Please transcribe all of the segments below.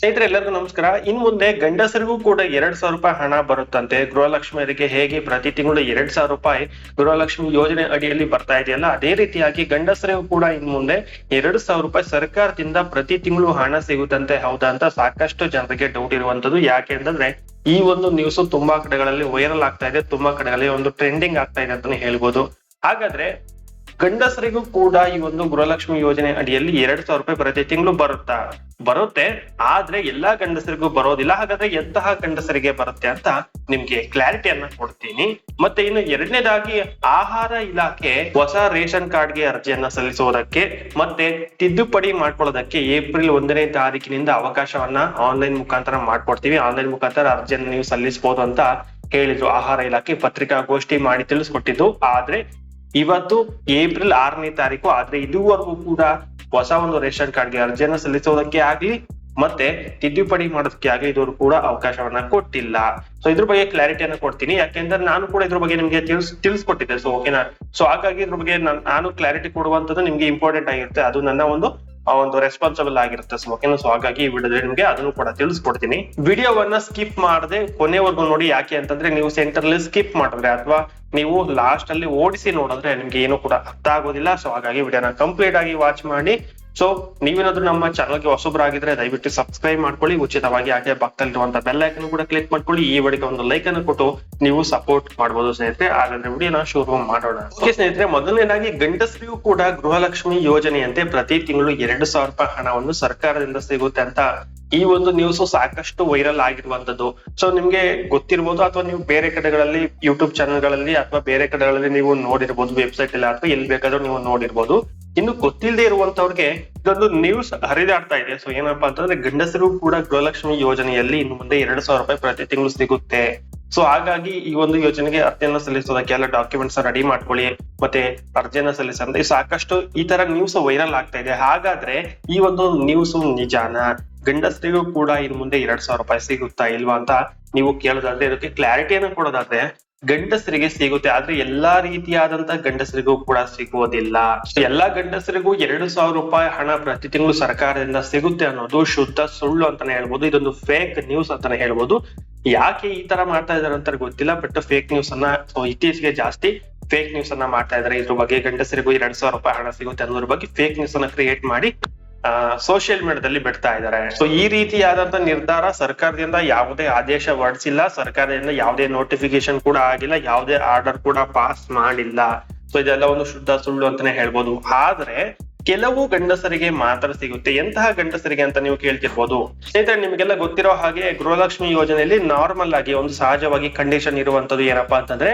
ಸ್ನೇಹಿತರೆ, ಎಲ್ಲರಿಗೂ ನಮಸ್ಕಾರ. ಇನ್ ಮುಂದೆ ಗಂಡಸರಿಗೂ ಕೂಡ ಎರಡ್ ಸಾವಿರ ರೂಪಾಯಿ ಹಣ ಬರುತ್ತಂತೆ. ಗೃಹಲಕ್ಷ್ಮಿಯರಿಗೆ ಹೇಗೆ ಪ್ರತಿ ತಿಂಗಳು ಎರಡ್ ಸಾವಿರ ರೂಪಾಯಿ ಗೃಹಲಕ್ಷ್ಮಿ ಯೋಜನೆ ಅಡಿಯಲ್ಲಿ ಬರ್ತಾ ಇದೆಯಲ್ಲ, ಅದೇ ರೀತಿಯಾಗಿ ಗಂಡಸರಿಗೂ ಕೂಡ ಇನ್ ಮುಂದೆ ಎರಡ್ ಸಾವಿರ ರೂಪಾಯಿ ಸರ್ಕಾರದಿಂದ ಪ್ರತಿ ತಿಂಗಳು ಹಣ ಸಿಗುತ್ತಂತೆ. ಹೌದಾ ಅಂತ ಸಾಕಷ್ಟು ಜನರಿಗೆ ಡೌಟ್ ಇರುವಂತದ್ದು. ಯಾಕೆ ಅಂತಂದ್ರೆ, ಈ ಒಂದು ನ್ಯೂಸ್ ತುಂಬಾ ಕಡೆಗಳಲ್ಲಿ ವೈರಲ್ ಆಗ್ತಾ ಇದೆ. ತುಂಬಾ ಕಡೆಗಳಲ್ಲಿ ಒಂದು ಟ್ರೆಂಡಿಂಗ್ ಆಗ್ತಾ ಇದೆ ಅಂತಾನೆ ಹೇಳ್ಬೋದು. ಹಾಗಾದ್ರೆ ಗಂಡಸರಿಗೂ ಕೂಡ ಈ ಒಂದು ಗೃಹಲಕ್ಷ್ಮಿ ಯೋಜನೆ ಅಡಿಯಲ್ಲಿ ಎರಡ್ ಸಾವಿರ ರೂಪಾಯಿ ಪ್ರತಿ ತಿಂಗಳು ಬರುತ್ತಾ? ಬರುತ್ತೆ. ಆದ್ರೆ ಎಲ್ಲಾ ಗಂಡಸರಿಗೂ ಬರೋದಿಲ್ಲ. ಹಾಗಾದ್ರೆ ಎಂತಹ ಗಂಡಸರಿಗೆ ಬರುತ್ತೆ ಅಂತ ನಿಮ್ಗೆ ಕ್ಲಾರಿಟಿಯನ್ನ ಕೊಡ್ತೀನಿ. ಮತ್ತೆ ಇನ್ನು ಎರಡನೇದಾಗಿ ಆಹಾರ ಇಲಾಖೆ ಹೊಸ ರೇಷನ್ ಕಾರ್ಡ್ಗೆ ಅರ್ಜಿಯನ್ನ ಸಲ್ಲಿಸುವುದಕ್ಕೆ ಮತ್ತೆ ತಿದ್ದುಪಡಿ ಮಾಡ್ಕೊಳ್ಳೋದಕ್ಕೆ ಏಪ್ರಿಲ್ ಒಂದನೇ ತಾರೀಕಿನಿಂದ ಅವಕಾಶವನ್ನ ಆನ್ಲೈನ್ ಮುಖಾಂತರ ಮಾಡ್ಕೊಡ್ತೀವಿ. ಆನ್ಲೈನ್ ಮುಖಾಂತರ ಅರ್ಜಿಯನ್ನ ನೀವು ಸಲ್ಲಿಸಬಹುದು ಅಂತ ಹೇಳಿದ್ರು. ಆಹಾರ ಇಲಾಖೆ ಪತ್ರಿಕಾಗೋಷ್ಠಿ ಮಾಡಿ ತಿಳಿಸ್ಕೊಟ್ಟಿದ್ದು. ಆದ್ರೆ ಇವತ್ತು ಏಪ್ರಿಲ್ ಆರನೇ ತಾರೀಕು, ಆದ್ರೆ ಇದುವರೆಗೂ ಕೂಡ ಹೊಸ ಒಂದು ರೇಷನ್ ಕಾರ್ಡ್ಗೆ ಅರ್ಜಿಯನ್ನು ಸಲ್ಲಿಸೋದಕ್ಕೆ ಆಗ್ಲಿ, ಮತ್ತೆ ತಿದ್ದುಪಡಿ ಮಾಡೋದಕ್ಕೆ ಆಗ್ಲಿ ಇದ್ರು ಕೂಡ ಅವಕಾಶವನ್ನ ಕೊಟ್ಟಿಲ್ಲ. ಸೊ ಇದ್ರ ಬಗ್ಗೆ ಕ್ಲಾರಿಟಿಯನ್ನು ಕೊಡ್ತೀನಿ. ಯಾಕೆಂದ್ರೆ ನಾನು ಕೂಡ ಇದ್ರ ಬಗ್ಗೆ ನಿಮ್ಗೆ ತಿಳಿಸ್, ತಿಳಿಸ್ಕೊಟ್ಟಿದ್ದೆ. ಸೊ ಓಕೆನಾ ಸೊ ಹಾಗಾಗಿ ಇದ್ರ ಬಗ್ಗೆ ನಾನು ಕ್ಲಾರಿಟಿ ಕೊಡುವಂತದ್ದು ನಿಮ್ಗೆ ಇಂಪಾರ್ಟೆಂಟ್ ಆಗಿರುತ್ತೆ. ಅದು ನನ್ನ ಒಂದು ಆ ಒಂದು ರೆಸ್ಪಾನ್ಸಿಬಲ್ ಆಗಿರುತ್ತೆ ಸೊ ಓಕೆನಾ ಸೊ ಹಾಗಾಗಿ ಈ ವಿಡಿಯೋದಲ್ಲಿ ನಿಮ್ಗೆ ಅದನ್ನು ಕೂಡ ತಿಳಿಸ್ಕೊಡ್ತೀನಿ. ವಿಡಿಯೋವನ್ನ ಸ್ಕಿಪ್ ಮಾಡದೆ ಕೊನೆವರೆಗೂ ನೋಡಿ ಯಾಕೆ ಅಂತಂದ್ರೆ ನೀವು ಸೆಂಟರ್ ಅಲ್ಲಿ ಸ್ಕಿಪ್ ಮಾಡಿದ್ರೆ ಅಥವಾ ನೀವು ಲಾಸ್ಟ್ ಅಲ್ಲಿ ಓಡಿಸಿ ನೋಡಿದ್ರೆ ನಿಮ್ಗೆ ಏನು ಕೂಡ ಅರ್ಥ ಆಗೋದಿಲ್ಲ. ಸೊ ಹಾಗಾಗಿ ವಿಡಿಯೋನ ಕಂಪ್ಲೀಟ್ ಆಗಿ ವಾಚ್ ಮಾಡಿ. ಸೊ ನೀವೇನಾದ್ರೂ ನಮ್ಮ ಚಾನಲ್ಗೆ ಹೊಸಬರಾಗಿದ್ರೆ ದಯವಿಟ್ಟು ಸಬ್ಸ್ಕ್ರೈಬ್ ಮಾಡ್ಕೊಳ್ಳಿ, ಉಚಿತವಾಗಿ ಹಾಗೆ ಪಕ್ಕದಲ್ಲಿರುವಂತ ಬೆಲ್ ಐಕನ್ ಕೂಡ ಕ್ಲಿಕ್ ಮಾಡ್ಕೊಳ್ಳಿ. ಈ ವಿಡಿಯೋಗೆ ಒಂದು ಲೈಕ್ ಅನ್ನು ಕೊಟ್ಟು ನೀವು ಸಪೋರ್ಟ್ ಮಾಡಬಹುದು ಸ್ನೇಹಿತರೆ. ಹಾಗಾದ್ರೆ ವಿಡಿಯೋನ ಶುರು ಮಾಡೋಣ. ಓಕೆ ಸ್ನೇಹಿತರೆ, ಮೊದಲನೇದಾಗಿ ಗಂಡಸರಿಗೂ ಕೂಡ ಗೃಹಲಕ್ಷ್ಮಿ ಯೋಜನೆಯಂತೆ ಪ್ರತಿ ತಿಂಗಳು ಎರಡು ಸಾವಿರ ರೂಪಾಯಿ ಹಣವನ್ನು ಸರ್ಕಾರದಿಂದ ಸಿಗುತ್ತೆ ಅಂತ ಈ ಒಂದು ನ್ಯೂಸ್ ಸಾಕಷ್ಟು ವೈರಲ್ ಆಗಿರುವಂತದ್ದು. ಸೊ ನಿಮ್ಗೆ ಗೊತ್ತಿರ್ಬೋದು ಅಥವಾ ನೀವು ಬೇರೆ ಕಡೆಗಳಲ್ಲಿ ಯೂಟ್ಯೂಬ್ ಚಾನೆಲ್ಗಳಲ್ಲಿ ಅಥವಾ ಬೇರೆ ಕಡೆಗಳಲ್ಲಿ ನೀವು ನೋಡಿರ್ಬೋದು ವೆಬ್ಸೈಟ್ ಅಲ್ಲಿ, ಅಥವಾ ಎಲ್ಲಿ ಬೇಕಾದ್ರೂ ನೀವು ನೋಡಿರ್ಬೋದು. ಇನ್ನು ಗೊತ್ತಿಲ್ಲದೆ ಇರುವಂತವ್ರಿಗೆ ಇದೊಂದು ನ್ಯೂಸ್ ಹರಿದಾಡ್ತಾ ಇದೆ. ಸೊ ಏನಪ್ಪಾ ಅಂತಂದ್ರೆ ಗಂಡಸರು ಕೂಡ ಗೃಹಲಕ್ಷ್ಮಿ ಯೋಜನೆಯಲ್ಲಿ ಇನ್ನು ಮುಂದೆ ಎರಡು ಸಾವಿರ ರೂಪಾಯಿ ಪ್ರತಿ ತಿಂಗಳು ಸಿಗುತ್ತೆ. ಸೊ ಹಾಗಾಗಿ ಈ ಒಂದು ಯೋಜನೆಗೆ ಅರ್ಜಿಯನ್ನ ಸಲ್ಲಿಸೋದಕ್ಕೆ ಎಲ್ಲ ಡಾಕ್ಯುಮೆಂಟ್ಸ್ ರೆಡಿ ಮಾಡ್ಕೊಳ್ಳಿ. ಮತ್ತೆ ಅರ್ಜಿಯನ್ನ ಸಲ್ಲಿಸಂದ್ರೆ ಸಾಕಷ್ಟು ಈ ತರ ನ್ಯೂಸ್ ವೈರಲ್ ಆಗ್ತಾ ಇದೆ. ಹಾಗಾದ್ರೆ ಈ ಒಂದು ನ್ಯೂಸ್ ನಿಜಾನ? ಗಂಡಸರಿಗೂ ಕೂಡ ಇನ್ ಮುಂದೆ ಎರಡ್ ಸಾವಿರ ರೂಪಾಯಿ ಸಿಗುತ್ತಾ ಇಲ್ವಾ ಅಂತ ನೀವು ಕೇಳೋದಾದ್ರೆ ಇದಕ್ಕೆ ಕ್ಲಾರಿಟಿಯನ್ನು ಕೊಡೋದಾದ್ರೆ ಗಂಡಸರಿಗೆ ಸಿಗುತ್ತೆ, ಆದ್ರೆ ಎಲ್ಲಾ ರೀತಿಯಾದಂತ ಗಂಡಸರಿಗೂ ಕೂಡ ಸಿಗುವುದಿಲ್ಲ. ಎಲ್ಲಾ ಗಂಡಸರಿಗೂ ಎರಡು ಸಾವಿರ ರೂಪಾಯಿ ಹಣ ಪ್ರತಿ ತಿಂಗಳು ಸರ್ಕಾರದಿಂದ ಸಿಗುತ್ತೆ ಅನ್ನೋದು ಶುದ್ಧ ಸುಳ್ಳು ಅಂತಾನೆ ಹೇಳ್ಬೋದು. ಇದೊಂದು ಫೇಕ್ ನ್ಯೂಸ್ ಅಂತಾನೆ ಹೇಳ್ಬೋದು. ಯಾಕೆ ಈ ತರ ಮಾಡ್ತಾ ಇದಾರೆ ಅಂತ ಗೊತ್ತಿಲ್ಲ ಬಟ್ ಫೇಕ್ ನ್ಯೂಸ್ ಅನ್ನ ಇತ್ತೀಚೆಗೆ ಜಾಸ್ತಿ ಫೇಕ್ ನ್ಯೂಸ್ ಅನ್ನ ಮಾಡ್ತಾ ಇದಾರೆ ಇದ್ರ ಬಗ್ಗೆ ಗಂಡಸರಿಗೂ ಎರಡ್ ಸಾವಿರ ರೂಪಾಯಿ ಹಣ ಸಿಗುತ್ತೆ ಅನ್ನೋದ್ರ ಬಗ್ಗೆ ಫೇಕ್ ನ್ಯೂಸ್ ಅನ್ನ ಕ್ರಿಯೇಟ್ ಮಾಡಿ ಸೋಷಿಯಲ್ ಮೀಡಿಯಾದಲ್ಲಿ ಬಿಡ್ತಾ ಇದ್ದಾರೆ. ಸೊ ಈ ರೀತಿಯಾದಂತ ನಿರ್ಧಾರ ಸರ್ಕಾರದಿಂದ ಯಾವುದೇ ಆದೇಶ ಹೊರಡಿಸಿಲ್ಲ. ಸರ್ಕಾರದಿಂದ ಯಾವುದೇ ನೋಟಿಫಿಕೇಶನ್ ಕೂಡ ಆಗಿಲ್ಲ. ಯಾವುದೇ ಆರ್ಡರ್ ಕೂಡ ಪಾಸ್ ಮಾಡಿಲ್ಲ. ಸೊ ಇದೆಲ್ಲ ಒಂದು ಶುದ್ಧ ಸುಳ್ಳು ಅಂತಾನೆ ಹೇಳ್ಬೋದು. ಆದ್ರೆ ಕೆಲವು ಗಂಡಸರಿಗೆ ಮಾತ್ರ ಸಿಗುತ್ತೆ. ಎಂತಹ ಗಂಡಸರಿಗೆ ಅಂತ ನೀವು ಕೇಳ್ತಿರ್ಬೋದು. ಸ್ನೇಹಿತರೆ, ನಿಮಗೆಲ್ಲ ಗೊತ್ತಿರೋ ಹಾಗೆ ಗೃಹಲಕ್ಷ್ಮಿ ಯೋಜನೆಯಲ್ಲಿ ನಾರ್ಮಲ್ ಆಗಿ ಒಂದು ಸಹಜವಾಗಿ ಕಂಡೀಷನ್ ಇರುವಂತದ್ದು ಏನಪ್ಪಾ ಅಂತಂದ್ರೆ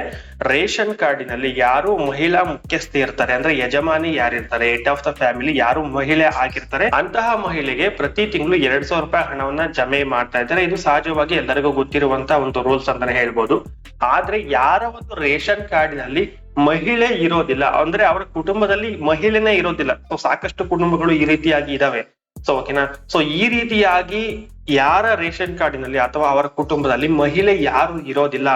ರೇಷನ್ ಕಾರ್ಡಿನಲ್ಲಿ ಯಾರು ಮಹಿಳಾ ಮುಖ್ಯಸ್ಥೆ ಇರ್ತಾರೆ, ಅಂದ್ರೆ ಯಜಮಾನಿ ಯಾರಿರ್ತಾರೆ ಹೆಡ್ ಆಫ್ ದ ಫ್ಯಾಮಿಲಿ ಯಾರು ಮಹಿಳೆ ಆಗಿರ್ತಾರೆ, ಅಂತಹ ಮಹಿಳೆಗೆ ಪ್ರತಿ ತಿಂಗಳು ಎರಡ್ ಸಾವಿರ ರೂಪಾಯಿ ಹಣವನ್ನ ಜಮೆ ಮಾಡ್ತಾ ಇದ್ದಾರೆ ಇದು ಸಹಜವಾಗಿ ಎಲ್ಲರಿಗೂ ಗೊತ್ತಿರುವಂತಹ ಒಂದು ರೂಲ್ಸ್ ಅಂತಾನೆ ಹೇಳ್ಬೋದು. ಆದ್ರೆ ಯಾರ ಒಂದು ರೇಷನ್ ಕಾರ್ಡಿನಲ್ಲಿ ಮಹಿಳೆ ಇರೋದಿಲ್ಲ. ಅಂದ್ರೆ ಅವರ ಕುಟುಂಬದಲ್ಲಿ ಮಹಿಳೆನೇ ಇರೋದಿಲ್ಲ. ಸೊ ಸಾಕಷ್ಟು ಕುಟುಂಬಗಳು ಈ ರೀತಿಯಾಗಿ ಇದಾವೆ. ಸೊ ಓಕೆನಾ ಸೊ ಈ ರೀತಿಯಾಗಿ ಯಾರ ರೇಷನ್ ಕಾರ್ಡಿನಲ್ಲಿ ಅಥವಾ ಅವರ ಕುಟುಂಬದಲ್ಲಿ ಮಹಿಳೆ ಯಾರು ಇರೋದಿಲ್ಲ,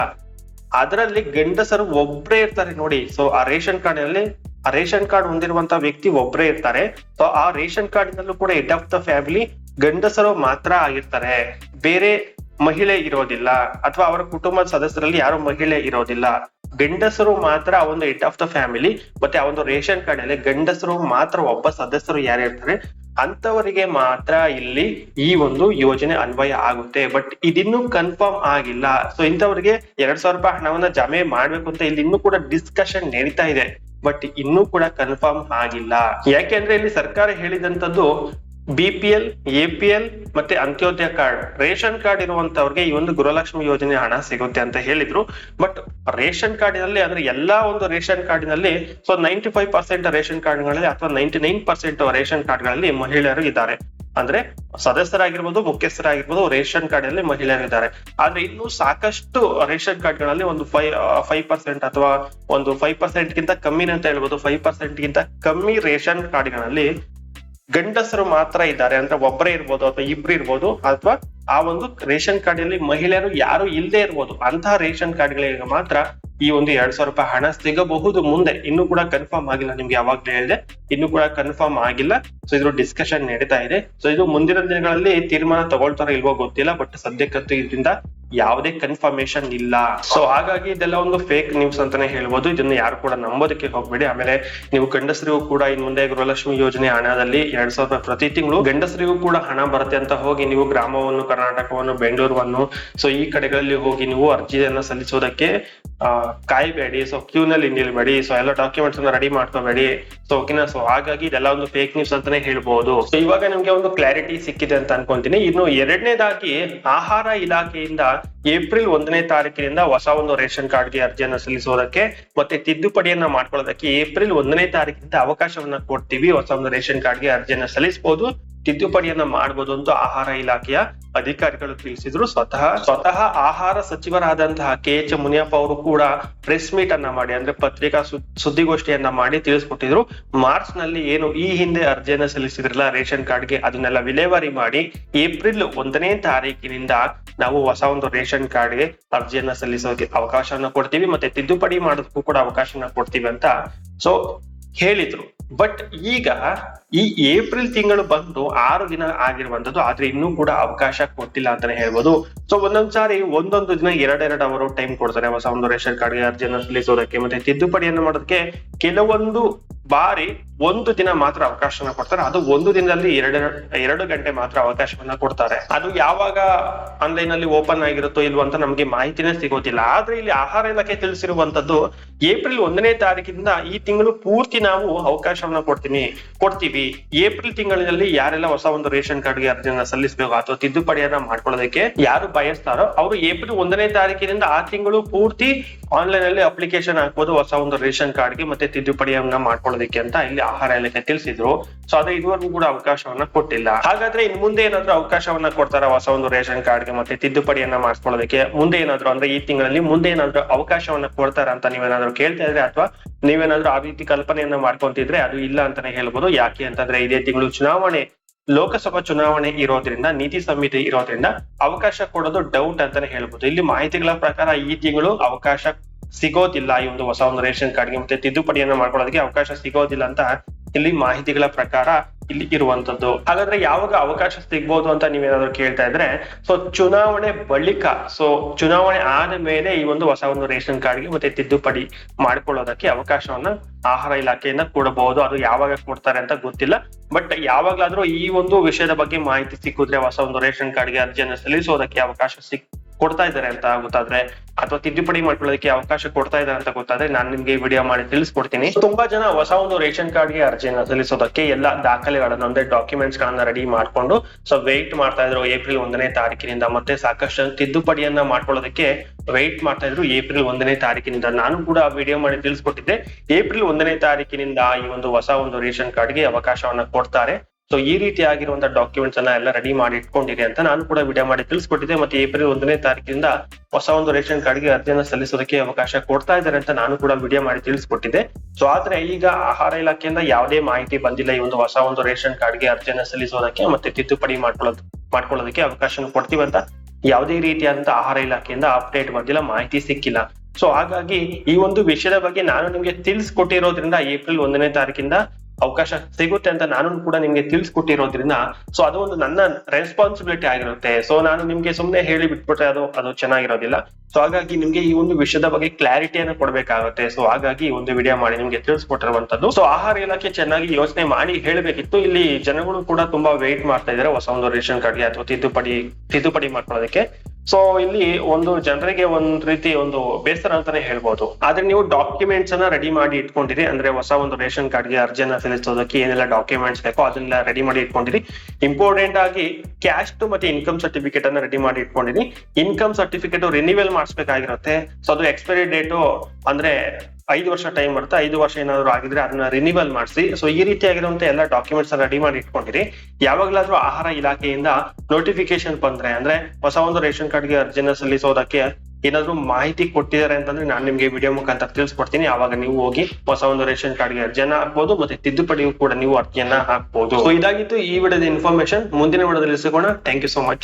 ಅದರಲ್ಲಿ ಗಂಡಸರು ಒಬ್ರೇ ಇರ್ತಾರೆ ನೋಡಿ. ಸೊ ಆ ರೇಷನ್ ಕಾರ್ಡಿನಲ್ಲಿ, ಆ ರೇಷನ್ ಕಾರ್ಡ್ ಹೊಂದಿರುವಂತಹ ವ್ಯಕ್ತಿ ಒಬ್ರೇ ಇರ್ತಾರೆ. ಸೊ ಆ ರೇಷನ್ ಕಾರ್ಡಿನಲ್ಲೂ ಕೂಡ ಹೆಡ್ ಆಫ್ ದ ಫ್ಯಾಮಿಲಿ ಗಂಡಸರು ಮಾತ್ರ ಆಗಿರ್ತಾರೆ. ಬೇರೆ ಮಹಿಳೆ ಇರೋದಿಲ್ಲ. ಅಥವಾ ಅವರ ಕುಟುಂಬದ ಸದಸ್ಯರಲ್ಲಿ ಯಾರು ಮಹಿಳೆ ಇರೋದಿಲ್ಲ. ಗಂಡಸರು ಮಾತ್ರ ಆ ಒಂದು ಹೆಡ್ ಆಫ್ ದ ಫ್ಯಾಮಿಲಿ ಮತ್ತೆ ಆ ಒಂದು ರೇಷನ್ ಕಾರ್ಡ್ ಅಲ್ಲಿ ಗಂಡಸರು ಮಾತ್ರ ಒಬ್ಬ ಸದಸ್ಯರು ಯಾರು ಇರ್ತಾರೆ ಅಂತವರಿಗೆ ಮಾತ್ರ ಇಲ್ಲಿ ಈ ಒಂದು ಯೋಜನೆ ಅನ್ವಯ ಆಗುತ್ತೆ. ಬಟ್ ಇದಿನ್ನೂ ಕನ್ಫರ್ಮ್ ಆಗಿಲ್ಲ. ಸೊ ಇಂಥವರಿಗೆ ಎರಡ್ ಸಾವಿರ ರೂಪಾಯಿ ಹಣವನ್ನ ಜಮೆ ಮಾಡ್ಬೇಕು ಅಂತ ಇಲ್ಲಿ ಇನ್ನೂ ಕೂಡ ಡಿಸ್ಕಷನ್ ನಡೀತಾ ಇದೆ. ಬಟ್ ಇನ್ನೂ ಕೂಡ ಕನ್ಫರ್ಮ್ ಆಗಿಲ್ಲ. ಯಾಕೆಂದ್ರೆ ಇಲ್ಲಿ ಸರ್ಕಾರ ಹೇಳಿದಂತದ್ದು B P L A P L ಮತ್ತೆ ಅಂತ್ಯೋದಯ ಕಾರ್ಡ್ ರೇಷನ್ ಕಾರ್ಡ್ ಇರುವಂತವ್ರಿಗೆ ಈ ಒಂದು ಗೃಹಲಕ್ಷ್ಮಿ ಯೋಜನೆ ಹಣ ಸಿಗುತ್ತೆ ಅಂತ ಹೇಳಿದ್ರು. ಬಟ್ ರೇಷನ್ ಕಾರ್ಡಿನಲ್ಲಿ ಅಂದ್ರೆ ಎಲ್ಲಾ ಒಂದು ರೇಷನ್ ಕಾರ್ಡಿನಲ್ಲಿ so ninety five percent ration ಕಾರ್ಡ್ಗಳಲ್ಲಿ ಅಥವಾ ನೈಂಟಿ ನೈನ್ ಪರ್ಸೆಂಟ್ ರೇಷನ್ ಕಾರ್ಡ್ಗಳಲ್ಲಿ ಮಹಿಳೆಯರು ಇದ್ದಾರೆ. ಅಂದ್ರೆ ಸದಸ್ಯರಾಗಿರ್ಬೋದು, ಮುಖ್ಯಸ್ಥರಾಗಿರ್ಬೋದು ರೇಷನ್ ಕಾರ್ಡ್ ಮಹಿಳೆಯರು ಇದ್ದಾರೆ. ಆದ್ರೆ ಇನ್ನು ಸಾಕಷ್ಟು ರೇಷನ್ ಕಾರ್ಡ್ಗಳಲ್ಲಿ ಒಂದು ಫೈವ್ ಫೈವ್ ಪರ್ಸೆಂಟ್ ಅಥವಾ ಒಂದು ಫೈವ್ ಪರ್ಸೆಂಟ್ ಗಿಂತ ಕಮ್ಮಿ ಅಂತ ಹೇಳ್ಬೋದು. ಫೈವ್ ಪರ್ಸೆಂಟ್ ಗಿಂತ ಕಮ್ಮಿ ರೇಷನ್ ಕಾರ್ಡ್ಗಳಲ್ಲಿ ಗಂಡಸರು ಮಾತ್ರ ಇದ್ದಾರೆ. ಅಂದ್ರೆ ಒಬ್ಬರೇ ಇರ್ಬೋದು ಅಥವಾ ಇಬ್ರು ಇರ್ಬೋದು, ಅಥವಾ ಆ ಒಂದು ರೇಷನ್ ಕಾರ್ಡ್ ಅಲ್ಲಿ ಮಹಿಳೆಯರು ಯಾರು ಇಲ್ಲದೆ ಇರ್ಬೋದು ಅಂತಹ ರೇಷನ್ ಕಾರ್ಡ್ಗಳಿಗೆ ಮಾತ್ರ ಈ ಒಂದು ಎರಡ್ ಸಾವಿರ ರೂಪಾಯಿ ಹಣ ಸಿಗಬಹುದು ಮುಂದೆ. ಇನ್ನು ಕೂಡ ಕನ್ಫರ್ಮ್ ಆಗಿಲ್ಲ ನಿಮ್ಗೆ ಯಾವಾಗ್ಲೂ ಹೇಳಿದೆ. ಇನ್ನು ಕೂಡ ಕನ್ಫರ್ಮ್ ಆಗಿಲ್ಲ. ಸೊ ಇದ್ರ ಡಿಸ್ಕಷನ್ ನಡೀತಾ ಇದೆ. ಸೊ ಇದು ಮುಂದಿನ ದಿನಗಳಲ್ಲಿ ತೀರ್ಮಾನ ತಗೊಳ್ತಾರೋ ಇಲ್ವೋ ಗೊತ್ತಿಲ್ಲ ಬಟ್ ಸದ್ಯಕ್ಕಂತೂ ಇದರಿಂದ ಯಾವುದೇ ಕನ್ಫರ್ಮೇಶನ್ ಇಲ್ಲ. ಸೊ ಹಾಗಾಗಿ ಇದೆಲ್ಲ ಒಂದು ಫೇಕ್ ನ್ಯೂಸ್ ಅಂತಾನೆ ಹೇಳ್ಬೋದು. ಇದನ್ನ ಯಾರು ಕೂಡ ನಂಬೋದಕ್ಕೆ ಹೋಗ್ಬೇಡಿ. ಆಮೇಲೆ ನೀವು ಗಂಡಸರಿಗೂ ಕೂಡ ಇನ್ ಮುಂದೆ ಗೃಹಲಕ್ಷ್ಮಿ ಯೋಜನೆ ಹಣದಲ್ಲಿ ಎರಡ್ ಸಾವಿರ ರೂಪಾಯಿ ಪ್ರತಿ ತಿಂಗಳು ಗಂಡಸರಿಗೂ ಕೂಡ ಹಣ ಬರುತ್ತೆ ಅಂತ ಹೋಗಿ ನೀವು ಗ್ರಾಮವನ್ನು, ಕರ್ನಾಟಕವನ್ನು ಬೆಂಗಳೂರನ್ನು ಸೊ ಈ ಕಡೆಗಳಲ್ಲಿ ಹೋಗಿ ನೀವು ಅರ್ಜಿಯನ್ನ ಸಲ್ಲಿಸೋದಕ್ಕೆ ಕಾಯ್ಬೇಡಿ. ಸೊ ಕ್ಯೂ ನಲ್ಲಿ ನಿಲ್ಬೇಡಿ. ಸೊ ಎಲ್ಲ ಡಾಕ್ಯುಮೆಂಟ್ಸ್ ಅನ್ನ ರೆಡಿ ಮಾಡ್ಕೋಬೇಡಿ. ಸೊ ಓಕೆನಾ ಸೊ ಹಾಗಾಗಿ ಇದೆಲ್ಲ ಒಂದು ಫೇಕ್ ನ್ಯೂಸ್ ಅಂತಾನೆ ಹೇಳ್ಬಹುದು ಸೊ ಇವಾಗ ನಿಮ್ಗೆ ಒಂದು ಕ್ಲಾರಿಟಿ ಸಿಕ್ಕಿದೆ ಅಂತ ಅನ್ಕೊಂತೀನಿ. ಇನ್ನು ಎರಡನೇದಾಗಿ ಆಹಾರ ಇಲಾಖೆಯಿಂದ ಏಪ್ರಿಲ್ ಒಂದನೇ ತಾರೀಕಿನಿಂದ ಹೊಸ ಒಂದು ರೇಷನ್ ಕಾರ್ಡ್ಗೆ ಅರ್ಜಿಯನ್ನು ಸಲ್ಲಿಸೋದಕ್ಕೆ ಮತ್ತೆ ತಿದ್ದುಪಡಿಯನ್ನ ಮಾಡ್ಕೊಳ್ಳೋದಕ್ಕೆ ಏಪ್ರಿಲ್ ಒಂದನೇ ತಾರೀಕಿನಿಂದ ಅವಕಾಶವನ್ನ ಕೊಡ್ತೀವಿ. ಹೊಸ ಒಂದು ರೇಷನ್ ಕಾರ್ಡ್ಗೆ ಅರ್ಜಿಯನ್ನ ಸಲ್ಲಿಸಬಹುದು ತಿದ್ದುಪಡಿಯನ್ನ ಮಾಡಬಹುದು ಅಂತ ಆಹಾರ ಇಲಾಖೆಯ ಅಧಿಕಾರಿಗಳು ತಿಳಿಸಿದ್ರು. ಸ್ವತಃ ಸ್ವತಃ ಆಹಾರ ಸಚಿವರಾದಂತಹ ಕೆ ಎಚ್ ಮುನಿಯಪ್ಪ ಅವರು ಕೂಡ ಪ್ರೆಸ್ ಮೀಟ್ ಅನ್ನ ಮಾಡಿ, ಅಂದ್ರೆ ಪತ್ರಿಕಾ ಸುದ್ದಿಗೋಷ್ಠಿಯನ್ನ ಮಾಡಿ ತಿಳಿಸ್ಕೊಟ್ಟಿದ್ರು. ಮಾರ್ಚ್ನಲ್ಲಿ ಏನು ಈ ಹಿಂದೆ ಅರ್ಜಿಯನ್ನ ಸಲ್ಲಿಸಿದ್ರಲ್ಲ ರೇಷನ್ ಕಾರ್ಡ್ಗೆ, ಅದನ್ನೆಲ್ಲ ವಿಲೇವಾರಿ ಮಾಡಿ ಏಪ್ರಿಲ್ ಒಂದನೇ ತಾರೀಕಿನಿಂದ ನಾವು ಹೊಸ ಒಂದು ರೇಷನ್ ಕಾರ್ಡ್ಗೆ ಅರ್ಜಿಯನ್ನ ಸಲ್ಲಿಸೋಕೆ ಅವಕಾಶವನ್ನ ಕೊಡ್ತೀವಿ, ಮತ್ತೆ ತಿದ್ದುಪಡಿ ಮಾಡೋದಕ್ಕೂ ಕೂಡ ಅವಕಾಶನ ಕೊಡ್ತೀವಿ ಅಂತ ಸೊ ಹೇಳಿದ್ರು. ಬಟ್ ಈಗ ಈ ಏಪ್ರಿಲ್ ತಿಂಗಳು ಬಂದು ಆರು ದಿನ ಆಗಿರುವಂತದ್ದು ಆದ್ರೆ ಇನ್ನೂ ಕೂಡ ಅವಕಾಶ ಕೊಟ್ಟಿಲ್ಲ ಅಂತಾನೆ ಹೇಳ್ಬೋದು. ಸೊ ಒಂದೊಂದ್ಸಾರಿ ಒಂದೊಂದು ದಿನ ಎರಡೆರಡು ಅವರು ಟೈಮ್ ಕೊಡ್ತಾರೆ. ಹೊಸ ಒಂದು ರೇಷನ್ ಕಾರ್ಡ್ಗೆ ಅರ್ಜಿಯನ್ನು ಸಲ್ಲಿಸೋದಕ್ಕೆ ಮತ್ತೆ ತಿದ್ದುಪಡಿಯನ್ನು ಮಾಡೋದಕ್ಕೆ ಕೆಲವೊಂದು ಬಾರಿ ಒಂದು ದಿನ ಮಾತ್ರ ಅವಕಾಶನ ಕೊಡ್ತಾರೆ. ಅದು ಒಂದು ದಿನದಲ್ಲಿ ಎರಡು ಎರಡು ಗಂಟೆ ಮಾತ್ರ ಅವಕಾಶವನ್ನ ಕೊಡ್ತಾರೆ. ಅದು ಯಾವಾಗ ಆನ್ಲೈನ್ ಅಲ್ಲಿ ಓಪನ್ ಆಗಿರುತ್ತೋ ಇಲ್ವೋ ಅಂತ ನಮ್ಗೆ ಮಾಹಿತಿನೇ ಸಿಗೋದಿಲ್ಲ. ಆದ್ರೆ ಇಲ್ಲಿ ಆಹಾರ ಇಲಾಖೆ ತಿಳಿಸಿರುವಂತದ್ದು ಏಪ್ರಿಲ್ ಒಂದನೇ ತಾರೀಕಿನಿಂದ ಈ ತಿಂಗಳು ಪೂರ್ತಿ ನಾವು ಅವಕಾಶವನ್ನ ಕೊಡ್ತೀನಿ, ಕೊಡ್ತೀವಿ. ಏಪ್ರಿಲ್ ತಿಂಗಳಿನಲ್ಲಿ ಯಾರೆಲ್ಲ ಹೊಸ ಒಂದು ರೇಷನ್ ಕಾರ್ಡ್ಗೆ ಅರ್ಜಿಯನ್ನ ಸಲ್ಲಿಸಬೇಕು ಅಥವಾ ತಿದ್ದುಪಡಿಯನ್ನ ಮಾಡ್ಕೊಳ್ಳೋದಕ್ಕೆ ಯಾರು ಬಯಸ್ತಾರೋ ಅವರು ಏಪ್ರಿಲ್ ಒಂದನೇ ತಾರೀಕಿನಿಂದ ಆ ತಿಂಗಳು ಪೂರ್ತಿ ಆನ್ಲೈನ್ ಅಲ್ಲಿ ಅಪ್ಲಿಕೇಶನ್ ಹಾಕ್ಬೋದು ಹೊಸ ಒಂದು ರೇಷನ್ ಕಾರ್ಡ್ಗೆ ಮತ್ತೆ ತಿದ್ದುಪಡಿಯನ್ನ ಮಾಡ್ಕೊಳ್ಳೋದಕ್ಕೆ ಅಂತ ಇಲ್ಲಿ ಆಹಾರ ಇಲಾಖೆ ತಿಳಿಸಿದ್ರು. ಸೊ ಅದೇ ಇದುವರೆಗೂ ಕೂಡ ಅವಕಾಶವನ್ನ ಕೊಟ್ಟಿಲ್ಲ. ಹಾಗಾದ್ರೆ ಇನ್ ಮುಂದೆ ಏನಾದ್ರು ಅವಕಾಶವನ್ನ ಕೊಡ್ತಾರ ಹೊಸ ಒಂದು ರೇಷನ್ ಕಾರ್ಡ್ಗೆ ಮತ್ತೆ ತಿದ್ದುಪಡಿಯನ್ನ ಮಾಡಿಸ್ಕೊಳ್ಳೋದಕ್ಕೆ? ಮುಂದೆ ಏನಾದ್ರು ಅಂದ್ರೆ ಈ ತಿಂಗಳಲ್ಲಿ ಮುಂದೆ ಏನಾದ್ರು ಅವಕಾಶವನ್ನ ಕೊಡ್ತಾರ ಅಂತ ನೀವೇನಾದ್ರು ಕೇಳ್ತಾ ಇದ್ರೆ ಅಥವಾ ನೀವೇನಾದ್ರೂ ಆ ರೀತಿ ಕಲ್ಪನೆಯನ್ನ ಮಾಡ್ಕೊಂತಿದ್ರೆ ಅದು ಇಲ್ಲ ಅಂತಾನೆ ಹೇಳ್ಬೋದು. ಯಾಕೆ ಅಂತಂದ್ರೆ ಇದೇ ತಿಂಗಳು ಚುನಾವಣೆ, ಲೋಕಸಭಾ ಚುನಾವಣೆ ಇರೋದ್ರಿಂದ, ನೀತಿ ಸಂಹಿತೆ ಇರೋದ್ರಿಂದ ಅವಕಾಶ ಕೊಡೋದು ಡೌಟ್ ಅಂತಾನೆ ಹೇಳ್ಬೋದು. ಇಲ್ಲಿ ಮಾಹಿತಿಗಳ ಪ್ರಕಾರ ಈ ತಿಂಗಳು ಅವಕಾಶ ಸಿಗೋದಿಲ್ಲ ಈ ಒಂದು ಹೊಸ ಒಂದು ರೇಷನ್ ಕಾರ್ಡ್ಗೆ ಮತ್ತೆ ತಿದ್ದುಪಡಿಯನ್ನು ಮಾಡ್ಕೊಳ್ಳೋದಕ್ಕೆ ಅವಕಾಶ ಸಿಗೋದಿಲ್ಲ ಅಂತ ಇಲ್ಲಿ ಮಾಹಿತಿಗಳ ಪ್ರಕಾರ ಇಲ್ಲಿ ಇರುವಂತದ್ದು ಹಾಗಾದ್ರೆ ಯಾವಾಗ ಅವಕಾಶ ಸಿಗ್ಬೋದು ಅಂತ ನೀವೇನಾದ್ರು ಕೇಳ್ತಾ ಇದ್ರೆ ಸೊ ಚುನಾವಣೆ ಬಳಿಕ ಸೊ ಚುನಾವಣೆ ಆದ ಮೇಲೆ ಈ ಒಂದು ಹೊಸ ಒಂದು ರೇಷನ್ ಕಾರ್ಡ್ಗೆ ಮತ್ತೆ ತಿದ್ದುಪಡಿ ಮಾಡ್ಕೊಳ್ಳೋದಕ್ಕೆ ಅವಕಾಶವನ್ನ ಆಹಾರ ಇಲಾಖೆಯಿಂದ ಕೊಡಬಹುದು. ಅದು ಯಾವಾಗ ಕೊಡ್ತಾರೆ ಅಂತ ಗೊತ್ತಿಲ್ಲ. ಬಟ್ ಯಾವಾಗ್ಲಾದ್ರೂ ಈ ಒಂದು ವಿಷಯದ ಬಗ್ಗೆ ಮಾಹಿತಿ ಸಿಕ್ಕಿದ್ರೆ ಹೊಸ ಒಂದು ರೇಷನ್ ಕಾರ್ಡ್ಗೆ ಅರ್ಜಿಯನ್ನು ಸಲ್ಲಿಸೋದಕ್ಕೆ ಅವಕಾಶ ಸಿಕ್ ಕೊಡ್ತಾ ಇದ್ದಾರೆ ಅಂತ ಗೊತ್ತಾದ್ರೆ, ಅಥವಾ ತಿದ್ದುಪಡಿ ಮಾಡ್ಕೊಳ್ಳೋದಕ್ಕೆ ಅವಕಾಶ ಕೊಡ್ತಾ ಇದ್ದಾರೆ ಅಂತ ಗೊತ್ತಾದ್ರೆ ನಾನು ನಿಮ್ಗೆ ವಿಡಿಯೋ ಮಾಡಿ ತಿಳಿಸ್ಕೊಡ್ತೀನಿ. ತುಂಬಾ ಜನ ಹೊಸ ಒಂದು ರೇಷನ್ ಕಾರ್ಡ್ಗೆ ಅರ್ಜಿಯನ್ನ ಸಲ್ಲಿಸೋದಕ್ಕೆ ಎಲ್ಲ ದಾಖಲೆಗಳನ್ನ ಅಂದ್ರೆ ಡಾಕ್ಯುಮೆಂಟ್ಸ್ ಗಳನ್ನ ರೆಡಿ ಮಾಡ್ಕೊಂಡು ಸೊ ವೆಯ್ಟ್ ಮಾಡ್ತಾ ಇದ್ರು ಏಪ್ರಿಲ್ ಒಂದನೇ ತಾರೀಕಿನಿಂದ, ಮತ್ತೆ ಸಾಕಷ್ಟು ತಿದ್ದುಪಡಿಯನ್ನ ಮಾಡ್ಕೊಳ್ಳೋದಕ್ಕೆ ವೆಯ್ಟ್ ಮಾಡ್ತಾ ಇದ್ರು ಏಪ್ರಿಲ್ ಒಂದನೇ ತಾರೀಕಿನಿಂದ. ನಾನು ಕೂಡ ವಿಡಿಯೋ ಮಾಡಿ ತಿಳಿಸ್ಕೊಟ್ಟಿದ್ದೆ, ಏಪ್ರಿಲ್ ಒಂದನೇ ತಾರೀಕಿನಿಂದ ಈ ಒಂದು ಹೊಸ ಒಂದು ರೇಷನ್ ಕಾರ್ಡ್ಗೆ ಅವಕಾಶವನ್ನ ಕೊಡ್ತಾರೆ. ಸೊ ಈ ರೀತಿ ಆಗಿರುವಂತಹ ಡಾಕ್ಯುಮೆಂಟ್ಸ್ ಅನ್ನ ಎಲ್ಲ ರೆಡಿ ಮಾಡಿ ಇಟ್ಕೊಂಡಿದೆ ಅಂತ ನಾನು ಕೂಡ ವಿಡಿಯೋ ಮಾಡಿ ತಿಳಿಸ್ಕೊಟ್ಟಿದ್ದೆ. ಮತ್ತೆ ಏಪ್ರಿಲ್ ಒಂದನೇ ತಾರೀಕಿನಿಂದ ಹೊಸ ಒಂದು ರೇಷನ್ ಕಾರ್ಡ್ಗೆ ಅರ್ಜಿಯನ್ನು ಸಲ್ಲಿಸೋದಕ್ಕೆ ಅವಕಾಶ ಕೊಡ್ತಾ ಇದ್ದಾರೆ ಅಂತ ನಾನು ಕೂಡ ವಿಡಿಯೋ ಮಾಡಿ ತಿಳಿಸ್ಕೊಟ್ಟಿದ್ದೆ. ಸೊ ಆದ್ರೆ ಈಗ ಆಹಾರ ಇಲಾಖೆಯಿಂದ ಯಾವುದೇ ಮಾಹಿತಿ ಬಂದಿಲ್ಲ. ಈ ಒಂದು ಹೊಸ ಒಂದು ರೇಷನ್ ಕಾರ್ಡ್ಗೆ ಅರ್ಜಿಯನ್ನು ಸಲ್ಲಿಸೋದಕ್ಕೆ ಮತ್ತೆ ತಿದ್ದುಪಡಿ ಮಾಡ್ಕೊಳ್ಳೋದು ಮಾಡ್ಕೊಳ್ಳೋದಕ್ಕೆ ಅವಕಾಶ ಕೊಡ್ತೀವಿ ಅಂತ ಯಾವುದೇ ರೀತಿಯಾದಂತಹ ಆಹಾರ ಇಲಾಖೆಯಿಂದ ಅಪ್ಡೇಟ್ ಬಂದಿಲ್ಲ, ಮಾಹಿತಿ ಸಿಕ್ಕಿಲ್ಲ. ಸೊ ಹಾಗಾಗಿ ಈ ಒಂದು ವಿಷಯದ ಬಗ್ಗೆ ನಾನು ನಿಮ್ಗೆ ತಿಳಿಸ್ಕೊಟ್ಟಿರೋದ್ರಿಂದ ಏಪ್ರಿಲ್ ಒಂದನೇ ತಾರೀಕಿಂದ ಅವಕಾಶ ಸಿಗುತ್ತೆ ಅಂತ ನಾನು ಕೂಡ ನಿಮ್ಗೆ ತಿಳಿಸ್ಕೊಟ್ಟಿರೋದ್ರಿಂದ ಸೊ ಅದು ಒಂದು ನನ್ನ ರೆಸ್ಪಾನ್ಸಿಬಿಲಿಟಿ ಆಗಿರುತ್ತೆ. ಸೊ ನಾನು ನಿಮ್ಗೆ ಸುಮ್ನೆ ಹೇಳಿ ಬಿಟ್ಬಿಟ್ರೆ ಅದು ಅದು ಚೆನ್ನಾಗಿರೋದಿಲ್ಲ. ಸೊ ಹಾಗಾಗಿ ನಿಮ್ಗೆ ಈ ಒಂದು ವಿಷಯದ ಬಗ್ಗೆ ಕ್ಲಾರಿಟಿಯನ್ನು ಕೊಡ್ಬೇಕಾಗುತ್ತೆ. ಸೊ ಹಾಗಾಗಿ ಒಂದು ವಿಡಿಯೋ ಮಾಡಿ ನಿಮ್ಗೆ ತಿಳಿಸ್ಕೊಟ್ಟಿರುವಂತದ್ದು ಸೊ ಆಹಾರ ಇಲಾಖೆ ಚೆನ್ನಾಗಿ ಯೋಚನೆ ಮಾಡಿ ಹೇಳಬೇಕಿತ್ತು. ಇಲ್ಲಿ ಜನಗಳು ಕೂಡ ತುಂಬಾ ವೇಟ್ ಮಾಡ್ತಾ ಇದಾರೆ ಹೊಸ ಒಂದು ರೇಷನ್ ಕಾರ್ಡ್ಗೆ ಅಥವಾ ತಿದ್ದುಪಡಿ ತಿದ್ದುಪಡಿ ಮಾಡ್ಕೊಳ್ಳೋದಕ್ಕೆ. ಸೊ ಇಲ್ಲಿ ಒಂದು ಜನರಿಗೆ ಒಂದ್ ರೀತಿ ಒಂದು ಬೇಸರ ಅಂತಾನೆ ಹೇಳ್ಬೋದು. ಆದ್ರೆ ನೀವು ಡಾಕ್ಯುಮೆಂಟ್ಸ್ ಅನ್ನ ರೆಡಿ ಮಾಡಿ ಇಟ್ಕೊಂಡಿರಿ. ಅಂದ್ರೆ ಹೊಸ ಒಂದು ರೇಷನ್ ಕಾರ್ಡ್ಗೆ ಅರ್ಜಿಯನ್ನ ಸಲ್ಲಿಸೋದಕ್ಕೆ ಏನೆಲ್ಲ ಡಾಕ್ಯುಮೆಂಟ್ಸ್ ಬೇಕೋ ಅದನ್ನೆಲ್ಲ ರೆಡಿ ಮಾಡಿ ಇಟ್ಕೊಂಡಿರಿ. ಇಂಪಾರ್ಟೆಂಟ್ ಆಗಿ ಕ್ಯಾಶ್ ಮತ್ತೆ ಇನ್ಕಮ್ ಸರ್ಟಿಫಿಕೇಟ್ ಅನ್ನ ರೆಡಿ ಮಾಡಿ ಇಟ್ಕೊಂಡಿರಿ. ಇನ್ಕಮ್ ಸರ್ಟಿಫಿಕೇಟ್ ರಿನಿವಲ್ ಮಾಡಿಸ್ಬೇಕಾಗಿರುತ್ತೆ. ಸೊ ಅದು ಎಕ್ಸ್ಪೈರಿ ಡೇಟು ಅಂದ್ರೆ ಐದು ವರ್ಷ ಟೈಮ್ ಬರುತ್ತೆ. ಐದು ವರ್ಷ ಏನಾದ್ರು ಆಗಿದ್ರೆ ಅದನ್ನ ರಿನಿವಲ್ ಮಾಡಿಸಿ. ಸೊ ಈ ರೀತಿಯಾಗಿರುವಂತ ಎಲ್ಲ ಡಾಕ್ಯುಮೆಂಟ್ಸ್ ರೆಡಿ ಮಾಡಿ ಇಟ್ಕೊಂಡಿರಿ. ಯಾವಾಗ್ಲಾದ್ರೂ ಆಹಾರ ಇಲಾಖೆಯಿಂದ ನೋಟಿಫಿಕೇಶನ್ ಬಂದ್ರೆ, ಅಂದ್ರೆ ಹೊಸ ಒಂದು ರೇಷನ್ ಕಾರ್ಡ್ಗೆ ಅರ್ಜಿನ ಸಲ್ಲಿಸೋದಕ್ಕೆ ಏನಾದ್ರು ಮಾಹಿತಿ ಕೊಟ್ಟಿದ್ದಾರೆ ಅಂತಂದ್ರೆ ನಾನು ನಿಮ್ಗೆ ವಿಡಿಯೋ ಮುಖಾಂತರ ತಿಳಿಸ್ಕೊಡ್ತೀನಿ. ಆವಾಗ ನೀವು ಹೋಗಿ ಹೊಸ ಒಂದು ರೇಷನ್ ಕಾರ್ಡ್ಗೆ ಅರ್ಜಿಯನ್ನ ಹಾಕ್ಬಹುದು ಮತ್ತೆ ತಿದ್ದುಪಡಿಯೂ ಕೂಡ ನೀವು ಅರ್ಜಿಯನ್ನ ಹಾಕ್ಬಹುದು ಸೊ ಇದಾಗಿತ್ತು ಈ ವಿಡಿಯೋದ ಇನ್ಫಾರ್ಮೇಶನ್ ಮುಂದಿನ ವಿಡಿಯೋದಲ್ಲಿ ಸಿಗೋಣ. Thank you so much